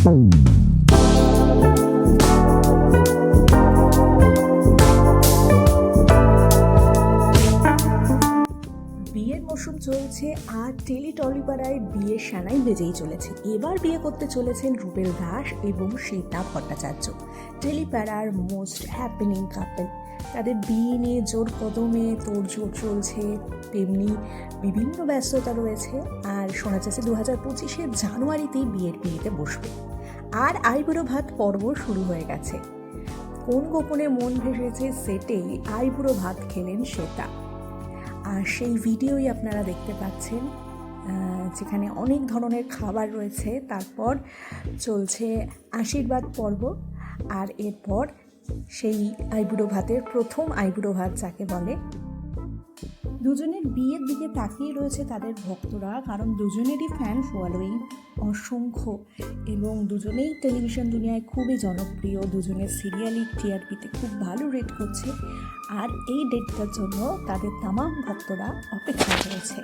বিয়ের মৌসুম চলছে আর টেলি টলিপাড়ায় বিয়ের সানাই বেজেই চলেছে। এবার বিয়ে করতে চলেছেন রুবেল দাস এবং শ্বেতা ভট্টাচার্য। টেলিপাড়ার মোস্ট হ্যাপেনিং কাপল। তাদের বিয়ে নিয়ে জোর কদমে তোড়জোড় চলছে, তেমনি বিভিন্ন ব্যস্ততা রয়েছে আর শোনা যাচ্ছে দু হাজার পঁচিশে জানুয়ারিতেই বিয়ের বিয়েতে বসবে। আর আইবুড়ো ভাত পর্ব শুরু হয়ে গেছে। কোন গোপনে মন ভেসেছে সেটেই আইবুড়ো ভাত খেলেন শ্বেতা। আর সেই ভিডিওই আপনারা দেখতে পাচ্ছেন যেখানে অনেক ধরনের খাবার রয়েছে। তারপর চলছে আশীর্বাদ পর্ব, আর এরপর সেই আইবুড়ো ভাতের প্রথম আইবুড়ো ভাত যাকে বলে দুজনের বিয়ের দিকে তাকিয়ে রয়েছে তাদের ভক্তরা, কারণ দুজনেরই ফ্যান ফলোয়িং অসংখ্য এবং দুজনেই টেলিভিশন দুনিয়ায় খুবই জনপ্রিয়। দুজনের সিরিয়ালই টিআরপিতে খুব ভালো রেট করছে। আর এই ডেটটার জন্য তাদের তামাম ভক্তরা অপেক্ষা করেছে